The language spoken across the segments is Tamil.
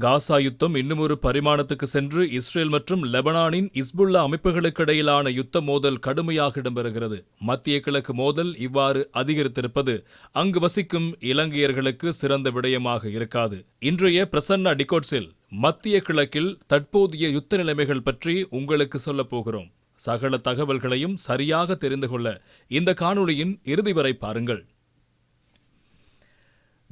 காசா யுத்தம் இன்னுமொரு பரிமாணத்துக்கு சென்று இஸ்ரேல் மற்றும் லெபனானின் இஸ்புல்லா அமைப்புகளுக்கிடையிலான யுத்த மோதல் கடுமையாக இடம்பெறுகிறது. மத்திய கிழக்கு மோதல் இவ்வாறு அதிகரித்திருப்பது அங்கு வசிக்கும் இலங்கையர்களுக்கு சிறந்த விடயமாக இருக்காது. இன்றைய பிரசன்னா டிகோட்ஸில் மத்திய கிழக்கில் தற்போதைய யுத்த நிலைமைகள் பற்றி உங்களுக்கு சொல்லப் போகிறோம். சகல தகவல்களையும் சரியாக தெரிந்து கொள்ள இந்த காணொளியின் இறுதி வரை பாருங்கள்.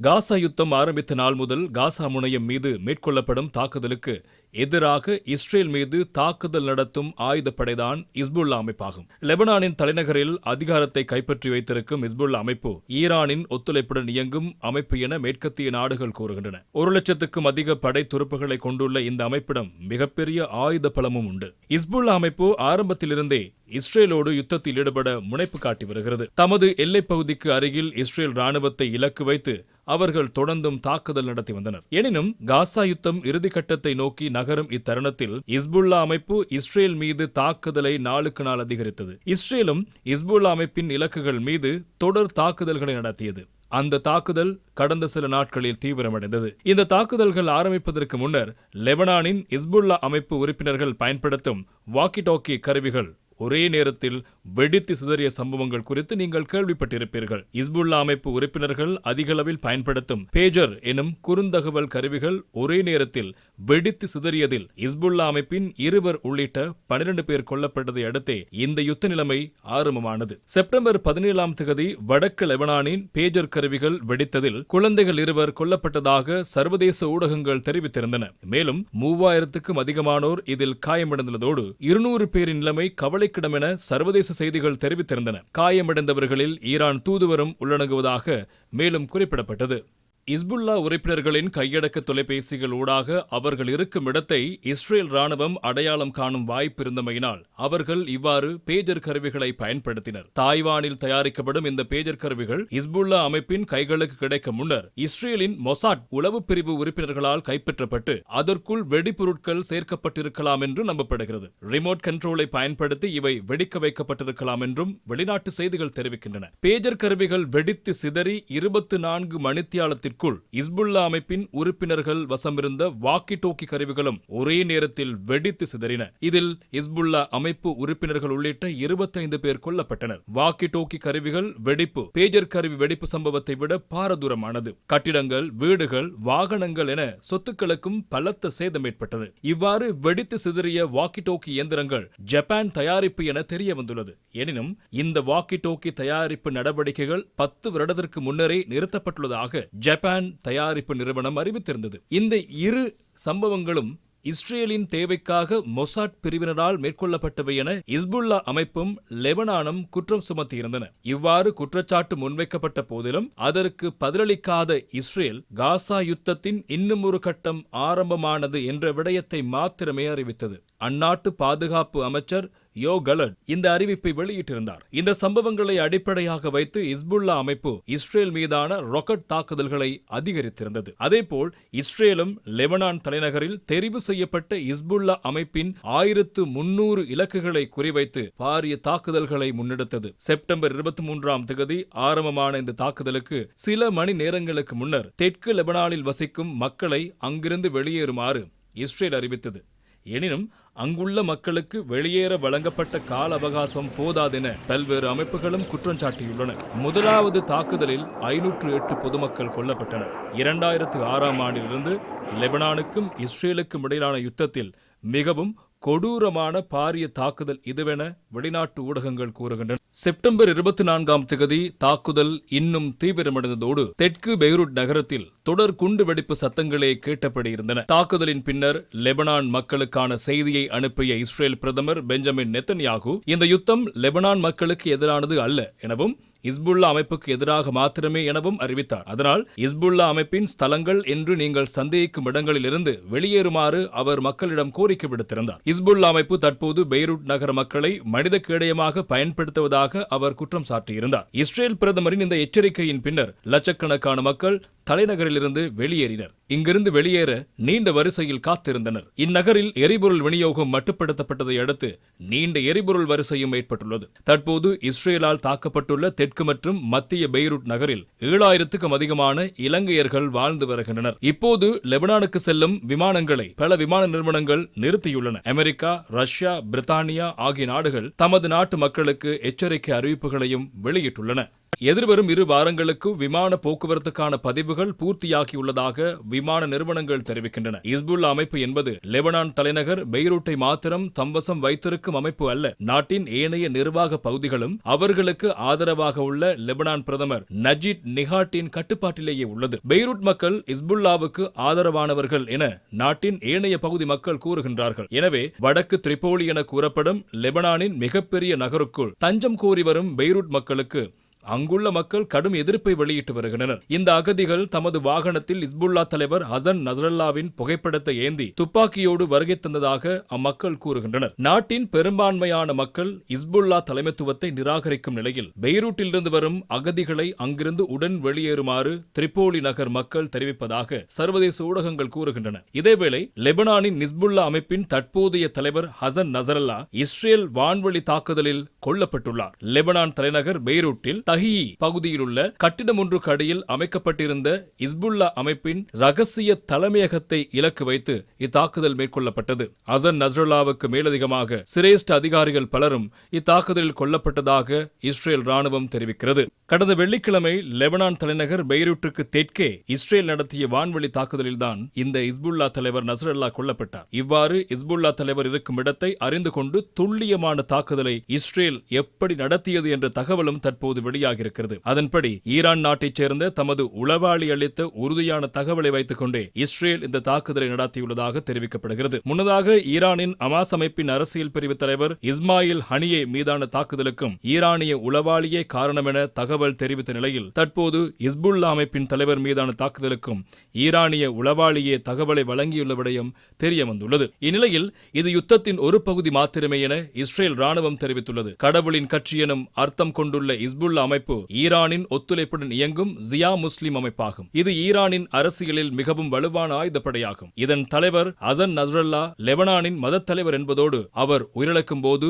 காசா யுத்தம் ஆரம்பித்த நாள் முதல் காசா முனையம் மீது மேற்கொள்ளப்படும் தாக்குதலுக்கு எதிராக இஸ்ரேல் மீது தாக்குதல் நடத்தும் ஆயுதப்படைதான் இஸ்புல்லா அமைப்பாகும். லெபனானின் தலைநகரில் அதிகாரத்தை கைப்பற்றி வைத்திருக்கும் இஸ்புல்லா அமைப்பு ஈரானின் ஒத்துழைப்புடன் இயங்கும் அமைப்பு என மேற்கத்திய நாடுகள் கூறுகின்றன. ஒரு லட்சத்துக்கும் அதிக படை துருப்புகளை கொண்டுள்ள இந்த அமைப்பிடம் மிகப்பெரிய ஆயுத பலமும் உண்டு. இஸ்புல்லா அமைப்பு ஆரம்பத்திலிருந்தே இஸ்ரேலோடு யுத்தத்தில் ஈடுபட முனைப்பு காட்டி வருகிறது. தமது எல்லைப் பகுதிக்கு அருகில் இஸ்ரேல் ராணுவத்தை இலக்கு வைத்து அவர்கள் தொடர்ந்தும் தாக்குதல் நடத்தி வந்தனர். எனினும் காசா யுத்தம் இறுதிக்கட்டத்தை நோக்கி நகரும் இத்தருணத்தில் இஸ்புல்லா அமைப்பு இஸ்ரேல் மீது தாக்குதலை நாளுக்கு நாள் அதிகரித்தது. இஸ்ரேலும் இஸ்புல்லா அமைப்பின் இலக்குகள் மீது தொடர் தாக்குதல்களை நடத்தியது. அந்த தாக்குதல் கடந்த சில நாட்களில் தீவிரமடைந்தது. இந்த தாக்குதல்கள் ஆரம்பிப்பதற்கு முன்னர் லெபனானின் இஸ்புல்லா அமைப்பு உறுப்பினர்கள் பயன்படுத்தும் வாக்கி டாக்கி கருவிகள் ஒரே நேரத்தில் வெடித்து சிதறிய சம்பவங்கள் குறித்து நீங்கள் கேள்விப்பட்டிருப்பீர்கள். இஸ்புல்லா அமைப்பு உறுப்பினர்கள் அதிகளவில் பயன்படுத்தும் பேஜர் எனும் குறுந்தகவல் கருவிகள் ஒரே நேரத்தில் வெடித்து சிதறியதில் இஸ்புல்லா அமைப்பின் இருவர் உள்ளிட்ட பனிரெண்டு பேர் கொல்லப்பட்டதை அடுத்தே இந்த யுத்த நிலைமை ஆரம்பமானது. செப்டம்பர் பதினேழாம் தேதி வடக்கு லெபனானின் பேஜர் கருவிகள் வெடித்ததில் குழந்தைகள் இருவர் கொல்லப்பட்டதாக சர்வதேச ஊடகங்கள் தெரிவித்திருந்தன. மேலும் மூவாயிரத்துக்கும் அதிகமானோர் இதில் காயமடைந்துள்ளதோடு இருநூறு பேரின் நிலைமை கவலை கவலைக்கிடம் என சர்வதேச செய்திகள் தெரிவித்திருந்தன. காயமடைந்தவர்களில் ஈரான் தூதுவரும் உள்ளடங்குவதாக மேலும் குறிப்பிடப்பட்டது. இஸ்புல்லா உறுப்பினர்களின் கையடக்க தொலைபேசிகள் ஊடாக அவர்கள் இருக்கும் இடத்தை இஸ்ரேல் ராணுவம் அடையாளம் காணும் வாய்ப்பு இருந்தமையினால் அவர்கள் இவ்வாறு பேஜர் கருவிகளை பயன்படுத்தினர். தாய்வானில் தயாரிக்கப்படும் இந்த பேஜர் கருவிகள் இஸ்புல்லா அமைப்பின் கைகளுக்கு கிடைக்க முன்னர் இஸ்ரேலின் மொசாட் உளவு பிரிவு உறுப்பினர்களால் கைப்பற்றப்பட்டு அதற்குள் வெடிபொருட்கள் சேர்க்கப்பட்டிருக்கலாம் என்று நம்பப்படுகிறது. ரிமோட் கண்ட்ரோலை பயன்படுத்தி இவை வெடிக்க வைக்கப்பட்டிருக்கலாம் என்றும் வெளிநாட்டு செய்திகள் தெரிவிக்கின்றன. பேஜர் கருவிகள் வெடித்து சிதறி இருபத்தி நான்கு மணித்தியாலத்தில் காலத்திற்குள் இஸ்புல்லா அமைப்பின் உறுப்பினர்கள் வசமிருந்த வாக்கி டோக்கி கருவிகளும் ஒரே நேரத்தில் வெடித்து சிதறின. இதில் இஸ்புல்லா அமைப்பு உறுப்பினர்கள் உள்ளிட்ட இருபத்தைந்து பேர் கொல்லப்பட்டனர். வாக்கி டோக்கி கருவிகள் வெடிப்பு பேஜர் கருவி வெடிப்பு சம்பவத்தை விட பாரதூரமானது. கட்டிடங்கள் வீடுகள் வாகனங்கள் என சொத்துக்களுக்கும் பலத்த சேதம் ஏற்பட்டது. இவ்வாறு வெடித்து சிதறிய வாக்கி டோக்கி இயந்திரங்கள் ஜப்பான் தயாரிப்பு என தெரிய வந்துள்ளது எனினும் இந்த வாக்கி டோக்கி தயாரிப்பு நடவடிக்கைகள் பத்து வருடத்திற்கு முன்னரே நிறுத்தப்பட்டுள்ளதாக ஜப்பான் தயாரிப்பு நிறுவனம் அறிவித்திருந்தது. இந்த இரு சம்பவங்களும் இஸ்ரேலின் தேவைக்காக மொசாட் பிரிவினரால் மேற்கொள்ளப்பட்டவை என இஸ்புல்லா அமைப்பும் லெபனானும் குற்றம் சுமத்தியிருந்தன. இவ்வாறு குற்றச்சாட்டு முன்வைக்கப்பட்ட போதிலும் அதற்கு பதிலளிக்காத இஸ்ரேல் காசா யுத்தத்தின் இன்னும் ஒரு கட்டம் ஆரம்பமானது என்ற விடயத்தை மாத்திரமே அறிவித்தது. அந்நாட்டு பாதுகாப்பு அமைச்சர் யோ கலட் இந்த அறிவிப்பை வெளியிட்டிருந்தார். இந்த சம்பவங்களை அடிப்படையாக வைத்து இஸ்புல்லா அமைப்பு இஸ்ரேல் மீதான ராக்கெட் தாக்குதல்களை அதிகரித்திருந்தது. அதேபோல் இஸ்ரேலும் லெபனான் தலைநகரில் தெரிவு செய்யப்பட்ட இஸ்புல்லா அமைப்பின் ஆயிரத்து முன்னூறு இலக்குகளை குறிவைத்து பாரிய தாக்குதல்களை முன்னெடுத்தது. செப்டம்பர் இருபத்தி மூன்றாம் தேதி ஆரம்பமான இந்த தாக்குதலுக்கு சில மணி நேரங்களுக்கு முன்னர் தெற்கு லெபனானில் வசிக்கும் மக்களை அங்கிருந்து வெளியேறுமாறு இஸ்ரேல் அறிவித்தது. எனினும் அங்குள்ள மக்களுக்கு வெளியேற வழங்கப்பட்ட கால அவகாசம் போதாதென பல்வேறு அமைப்புகளும் குற்றம் சாட்டியுள்ளன. முதலாவது தாக்குதலில் ஐநூற்று எட்டு பொதுமக்கள் கொல்லப்பட்டனர். இரண்டாயிரத்து ஆறாம் ஆண்டிலிருந்து லெபனானுக்கும் இஸ்ரேலுக்கும் இடையிலான யுத்தத்தில் மிகவும் கொடூரமான பாரிய தாக்குதல் இதுவென வெளிநாட்டு ஊடகங்கள் கூறுகின்றன. செப்டம்பர் இருபத்தி நான்காம் திகதி தாக்குதல் இன்னும் தீவிரமடைந்ததோடு தெற்கு பெய்ரூட் நகரத்தில் தொடர் குண்டு வெடிப்பு சத்தங்களே கேட்டபடி இருந்தன தாக்குதலின் பின்னர் லெபனான் மக்களுக்கான செய்தியை அனுப்பிய இஸ்ரேல் பிரதமர் பெஞ்சமின் நெத்தன்யாகு இந்த யுத்தம் லெபனான் மக்களுக்கு எதிரானது அல்ல எனவும் இஸ்புல்லா அமைப்புக்கு எதிராக மாத்திரமே எனவும் அறிவித்தார். அதனால் இஸ்புல்லா அமைப்பின் ஸ்தலங்கள் என்று நீங்கள் சந்தேகிக்கும் இடங்களில் இருந்து வெளியேறுமாறு அவர் மக்களிடம் கோரிக்கை விடுத்திருந்தார். இஸ்புல்லா அமைப்பு தற்போது பெய்ரூட் நகர மக்களை மனித கேடயமாக பயன்படுத்துவதாக அவர் குற்றம் சாட்டியிருந்தார். இஸ்ரேல் பிரதமரின் இந்த எச்சரிக்கையின் பின்னர் லட்சக்கணக்கான மக்கள் தலைநகரிலிருந்து வெளியேறினர். இங்கிருந்து வெளியேற நீண்ட வரிசையில் காத்திருந்தனர். இந்நகரில் எரிபொருள் விநியோகம் மட்டுப்படுத்தப்பட்டதை அடுத்து நீண்ட எரிபொருள் வரிசையும் ஏற்பட்டுள்ளது. தற்போது இஸ்ரேலால் தாக்கப்பட்டுள்ள தெற்கு மற்றும் மத்திய பெய்ரூட் நகரில் ஏழாயிரத்துக்கும் அதிகமான இலங்கையர்கள் வாழ்ந்து வருகின்றனர். இப்போது லெபனானுக்கு செல்லும் விமானங்களை பல விமான நிறுவனங்கள் நிறுத்தியுள்ளன. அமெரிக்கா ரஷ்யா பிரித்தானியா ஆகிய நாடுகள் தமது நாட்டு மக்களுக்கு எச்சரிக்கை அறிவிப்புகளையும் வெளியிட்டுள்ளன. எதிர்வரும் இரு வாரங்களுக்கு விமான போக்குவரத்துக்கான பதிவுகள் பூர்த்தியாகியுள்ளதாக விமான நிறுவனங்கள் தெரிவிக்கின்றன. இஸ்புல் அமைப்பு என்பது லெபனான் தலைநகர் பெய்ரூட்டை மாத்திரம் தம்வசம் வைத்திருக்கும் அமைப்பு அல்ல. நாட்டின் ஏனைய நிர்வாக பகுதிகளும் அவர்களுக்கு ஆதரவாக உள்ள லெபனான் பிரதமர் நஜீத் நிகாட்டின் கட்டுப்பாட்டிலேயே உள்ளது. பெய்ரூட் மக்கள் இஸ்புல்லாவுக்கு ஆதரவானவர்கள் என நாட்டின் ஏனைய பகுதி மக்கள் கூறுகின்றார்கள். எனவே வடக்கு திரிபோலி என கூறப்படும் லெபனானின் மிகப்பெரிய நகருக்குள் தஞ்சம் கோரி வரும் பெய்ரூட் மக்களுக்கு அங்குள்ள மக்கள் கடும் எதிர்ப்பை வெளியிட்டு வருகின்றனர். இந்த அகதிகள் தமது வாகனத்தில் இஸ்புல்லா தலைவர் ஹசன் நசரல்லாவின் புகைப்படத்தை ஏந்தி துப்பாக்கியோடு வருகை தந்ததாக அம்மக்கள் கூறுகின்றனர். நாட்டின் பெரும்பான்மையான மக்கள் இஸ்புல்லா தலைமைத்துவத்தை நிராகரிக்கும் நிலையில் பெய்ரூட்டிலிருந்து வரும் அகதிகளை அங்கிருந்து உடன் வெளியேறுமாறு திரிப்போலி நகர் மக்கள் தெரிவிப்பதாக சர்வதேச ஊடகங்கள் கூறுகின்றன. இதேவேளை லெபனானின் நிஸ்புல்லா அமைப்பின் தற்போதைய தலைவர் ஹசன் நசரல்லா இஸ்ரேல் வான்வழி தாக்குதலில் கொல்லப்பட்டுள்ளார். லெபனான் தலைநகர் பெய்ரூட்டில் தஹி பகுதியில் உள்ள கட்டிடம் ஒன்றுக்கு அடியில் அமைக்கப்பட்டிருந்த இஸ்புல்லா அமைப்பின் ரகசிய தலைமையகத்தை இலக்கு வைத்து இத்தாக்குதல் மேற்கொள்ளப்பட்டது. அசன் நஸ்ரல்லாவுக்கு மேலதிகமாக சிரேஷ்ட அதிகாரிகள் பலரும் இத்தாக்குதலில் கொல்லப்பட்டதாக இஸ்ரேல் ராணுவம் தெரிவிக்கிறது. கடந்த வெள்ளிக்கிழமை லெபனான் தலைநகர் பெய்ரூட்டுக்கு தெற்கே இஸ்ரேல் நடத்திய வான்வழி தாக்குதலில்தான் இந்த இஸ்புல்லா தலைவர் நஸ்ரல்லா கொல்லப்பட்டார். இவ்வாறு இஸ்புல்லா தலைவர் இருக்கும் இடத்தை அறிந்து கொண்டு துல்லியமான தாக்குதலை இஸ்ரேல் எப்படி நடத்தியது என்ற தகவலும் தற்போது வெளியாகியிருக்கிறது அதன்படி ஈரான் நாட்டைச் சேர்ந்த தமது உளவாளி அளித்த உறுதியான தகவலை வைத்துக் கொண்டே இஸ்ரேல் இந்த தாக்குதலை நடத்தியுள்ளதாக தெரிவிக்கப்படுகிறது. முன்னதாக ஈரானின் அமாஸ் அமைப்பின் அரசியல் பிரிவு தலைவர் இஸ்மாயில் ஹனியே மீதான தாக்குதலுக்கும் ஈரானிய உளவாளியே காரணம் என தகவல் தெரிவித்த நிலையில் தற்போது இஸ்புல்லா அமைப்பின் தலைவர் மீதான தாக்குதலுக்கும் ஈரானிய உளவாளியே தகவலை வழங்கியுள்ள விடயம் தெரிய வந்துள்ளது இந்நிலையில் இது யுத்தத்தின் ஒரு பகுதி மாத்திரமே என இஸ்ரேல் ராணுவம் தெரிவித்துள்ளது. கடவுளின் கட்சி எனும் அர்த்தம் கொண்டுள்ள இஸ்புல்லா அமைப்பு ஈரானின் ஒத்துழைப்புடன் இயங்கும் ஜியா முஸ்லிம் அமைப்பாகும். இது ஈரானின் அரசியலில் மிகவும் வலுவான ஆயுதப்படையாகும். இதன் தலைவர் அசன் நஸ்ரல்லா லெபனானின் மதத் தலைவர் என்பதோடு அவர் உயிரிழக்கும் போது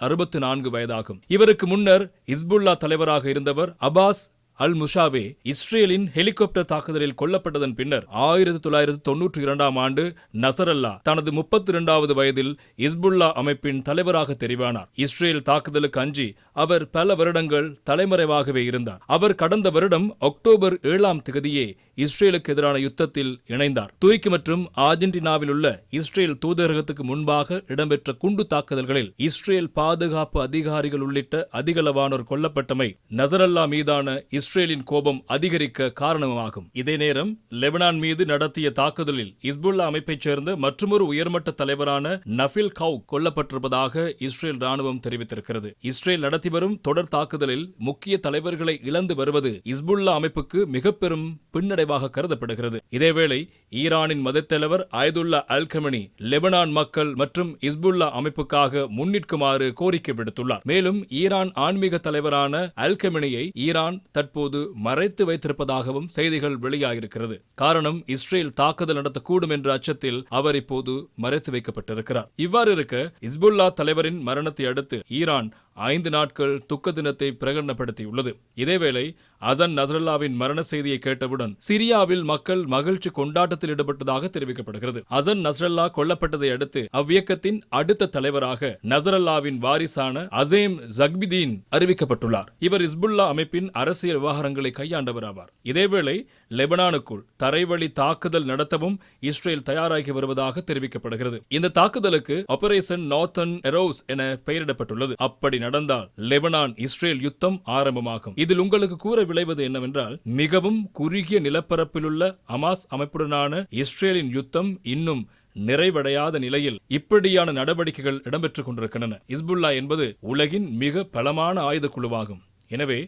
அறுபத்து நான்கு வயதாகும். இவருக்கு முன்னர் இஸ்புல்லா தலைவராக இருந்தவர் அபாஸ் அல் முஷாவே இஸ்ரேலின் ஹெலிகாப்டர் தாக்குதலில் கொல்லப்பட்டதன் பின்னர் ஆயிரத்தி தொள்ளாயிரத்தி தொன்னூற்றி இரண்டாம் ஆண்டு நசரல்லா தனது முப்பத்தி இரண்டாவது வயதில் இஸ்புல்லா அமைப்பின் தலைவராக தெரிவானார். இஸ்ரேல் தாக்குதலுக்கு அஞ்சி அவர் பல வருடங்கள் தலைமறைவாகவே இருந்தார். அவர் கடந்த வருடம் அக்டோபர் ஏழாம் திகதியே இஸ்ரேலுக்கு எதிரான யுத்தத்தில் இணைந்தார். துருக்கி மற்றும் ஆர்ஜென்டினாவில் உள்ள இஸ்ரேல் தூதரகத்துக்கு முன்பாக இடம்பெற்ற குண்டு தாக்குதல்களில் இஸ்ரேல் பாதுகாப்பு அதிகாரிகள் உள்ளிட்ட அதிகளவானோர் கொல்லப்பட்டமை நசரல்லா மீதான இஸ்ரேலின் கோபம் அதிகரிக்க காரணமாகும். இதே நேரம் லெபனான் மீது நடத்திய தாக்குதலில் இஸ்புல்லா அமைப்பைச் சேர்ந்த மற்றொரு உயர்மட்ட தலைவரான நஃபில் கவு கொல்லப்பட்டிருப்பதாக இஸ்ரேல் ராணுவம் தெரிவித்திருக்கிறது. இஸ்ரேல் நடத்தி வரும் தொடர் தாக்குதலில் முக்கிய தலைவர்களை இழந்து வருவது இஸ்புல்லா அமைப்புக்கு மிக பெரும் பின்னடைவாக கருதப்படுகிறது. இதேவேளை ஈரானின் மதத்தலைவர் அயதுல்லா அல்கமனி லெபனான் மக்கள் மற்றும் இஸ்புல்லா அமைப்புக்காக முன்னிற்குமாறு கோரிக்கை விடுத்துள்ளார். மேலும் ஈரான் ஆன்மீக தலைவரான அல்கமினியை ஈரான் ஈரான் தற்போது மறைத்து வைத்திருப்பதாகவும் செய்திகள் வெளியாகியிருக்கிறது காரணம் இஸ்ரேல் தாக்குதல் நடத்தக்கூடும் என்ற அச்சத்தில் அவர் இப்போது மறைத்து வைக்கப்பட்டிருக்கிறார். இவ்வாறு இருக்க இஸ்புல்லா தலைவரின் மரணத்தை அடுத்து ஈரான் ஐந்து நாட்கள் துக்க தினத்தை பிரகடனப்படுத்தியுள்ளது. இதேவேளை அசன் நசரல்லாவின் மரண செய்தியை கேட்டவுடன் சிரியாவில் மக்கள் மகிழ்ச்சி கொண்டாட்டத்தில் ஈடுபட்டதாக தெரிவிக்கப்படுகிறது. அசன் நசரல்லா கொல்லப்பட்டதை அடுத்து அவ்வியக்கத்தின் அடுத்த தலைவராக நசரல்லாவின் வாரிசான அசேம் ஜக்பிதீன் அறிவிக்கப்பட்டுள்ளார். இவர் இஸ்புல்லா அமைப்பின் அரசியல் விவகாரங்களை கையாண்டவர் ஆவார். இதேவேளை லெபனானுக்குள் தரைவழி தாக்குதல் நடத்தவும் இஸ்ரேல் தயாராகி வருவதாக தெரிவிக்கப்படுகிறது. இந்த தாக்குதலுக்கு ஆபரேஷன் நார்த்தன் எரோஸ் என பெயரிடப்பட்டுள்ளது. அப்படி நடந்தால் லெபனான் இஸ்ரேல் யுத்தம் ஆரம்பமாகும். இதில் உங்களுக்கு கூற விளைவது என்னவென்றால் மிகவும் குறுகிய நிலப்பரப்பிலுள்ள அமாஸ் அமைப்புடனான இஸ்ரேலின் யுத்தம் இன்னும் நிறைவடையாத நிலையில் இப்படியான நடவடிக்கைகள் இடம்பெற்றுக் கொண்டிருக்கின்றன. இஸ்புல்லா என்பது உலகின் மிக பலமான ஆயுத குழுவாகும் எனவே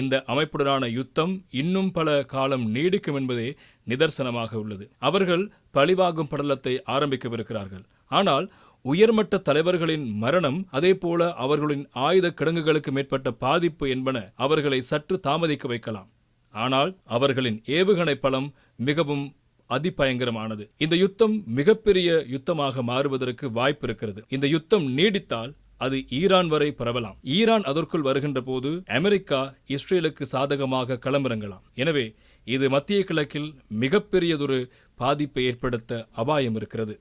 இந்த அமைப்புடனான யுத்தம் இன்னும் பல காலம் நீடிக்கும் என்பதே நிதர்சனமாக உள்ளது. அவர்கள் பழிவாகும் படலத்தை ஆரம்பிக்கவிருக்கிறார்கள். ஆனால் உயர்மட்ட தலைவர்களின் மரணம் அதேபோல அவர்களின் ஆயுத கிடங்குகளுக்கு மேற்பட்ட பாதிப்பு என்பன அவர்களை சற்று தாமதிக்க வைக்கலாம். ஆனால் அவர்களின் ஏவுகணை பலம் மிகவும் அதிபயங்கரமானது. இந்த யுத்தம் மிகப்பெரிய யுத்தமாக மாறுவதற்கு வாய்ப்பு இருக்கிறது. இந்த யுத்தம் நீடித்தால் அது ஈரான் வரை பரவலாம். ஈரான் அதற்குள் வருகின்ற போது அமெரிக்கா இஸ்ரேலுக்கு சாதகமாக களமிறங்கலாம். எனவே இது மத்திய கிழக்கில் மிகப்பெரியதொரு பாதிப்பை ஏற்படுத்த அபாயம் இருக்கிறது.